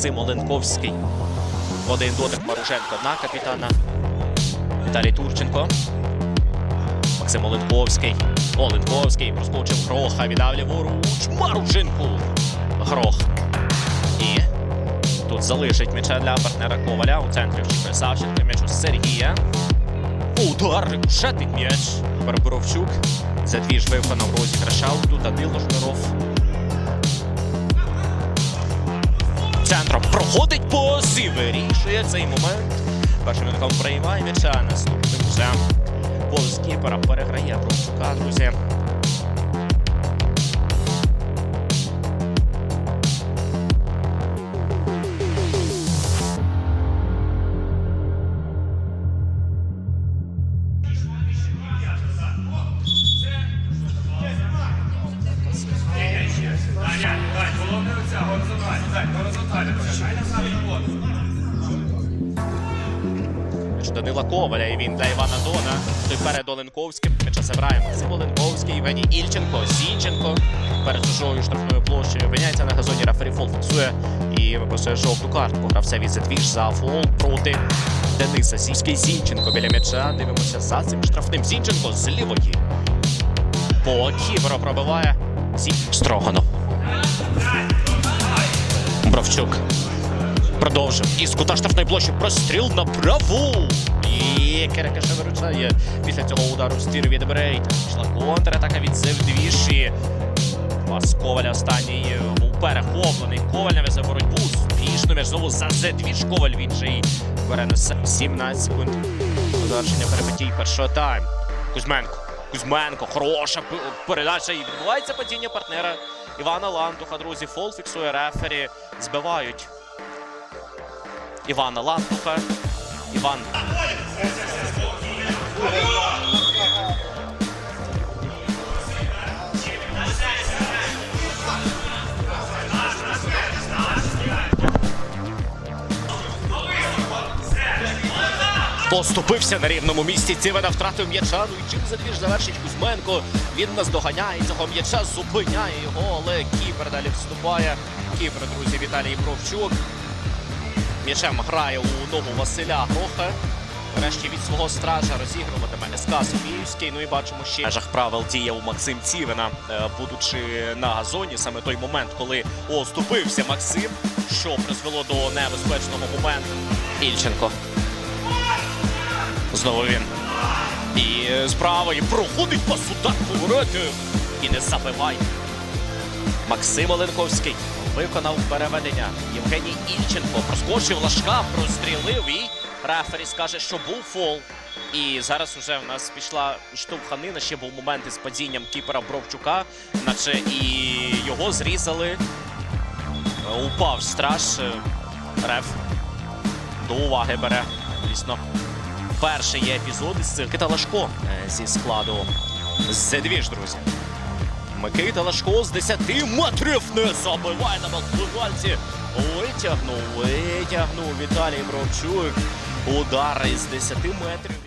Максим Оленковський. Один дотик Марушенко на капітана. Віталій Турченко. Максим Оленковський. Оленковський проскочив Гроха. Віддав ліворуч. Марушенку. Грох. І тут залишить м'яча для партнера Коваля. У центрі вчіпає Савченко. М'яч Сергія. Удар рикошетний м'яч. Барборовчук. Задвіж виконав розіграш ауту. Данило Жмиров. Центром проходить по осі, вирішує цей момент. Першим приймає м'яча. Наступним вже повз кіпера переграє Бровчука, друзі. М'яч Данила Коваля і він для Івана Дона. Той перед Оленковським. М'яча забирає Максим Оленковський, Євгеній Ільченко, Зінченко. Перед чужою штрафною площею опиняється на газоні. Рефері фол фіксує і виписує жовту картку. Гравцеві задвіж за фол проти Дениса Сільський Зінченко біля м'яча. Дивимося за цим штрафним. Зінченко з лівої. По кіберу пробиває Зі Строганов. Бровчук. Продовжив. Із кута штрафної площі простріл на праву. І Керекеша виручає після цього удару в стір від Брейт. Пішла контратака від Зевдвіші. Пас Коваля останній був перехоплений. Коваль нав'язав боротьбу. Успішно м'яч знову за Зедвіш. Коваль він же і перенесе 17 секунд. Завершення перепитій першого тайму. Кузьменко. Кузьменко. Хороша передача. І відбувається падіння партнера Івана Лантуха. Друзі, фол фіксує рефері. Збивають Івана Лантуха. Іван. Поступився на рівному місці. Цівена втратив м'яча. Ну і чим задвіж завершить Кузьменко. Він наздоганяє цього м'яча, зупиняє його, але Кіпер далі вступає. Кіпер, друзі, Віталій Бровчук. М'ячем грає у ногу Василя Гроха. Врешті від свого стража розігруватиме СК Софіївський. Ну і бачимо ще в межах правил діяв Максим Цівена, е, будучи на газоні. Саме той момент, коли оступився Максим, що призвело до небезпечного моменту. Ільченко. Знову він. І е, з правої проходить пас удар повороти. І не забиває. Максим Оленковський виконав переведення. Євгеній Ільченко проскочив лашка, прострілив і рефері скаже, що був фол. І зараз уже в нас пішла штовханина. Ще був момент із падінням кіпера Бровчука, наче і його зрізали. Е, Упав страж. Е, Реф до уваги бере. Дійсно, перший є епізод із. Микита Лашко е, зі складу Зедвіж, друзі. Микита Лашко з 10 метрів не забиває на балконці. Витягнув, витягнув Віталій Бровчук. Удар із 10 метрів.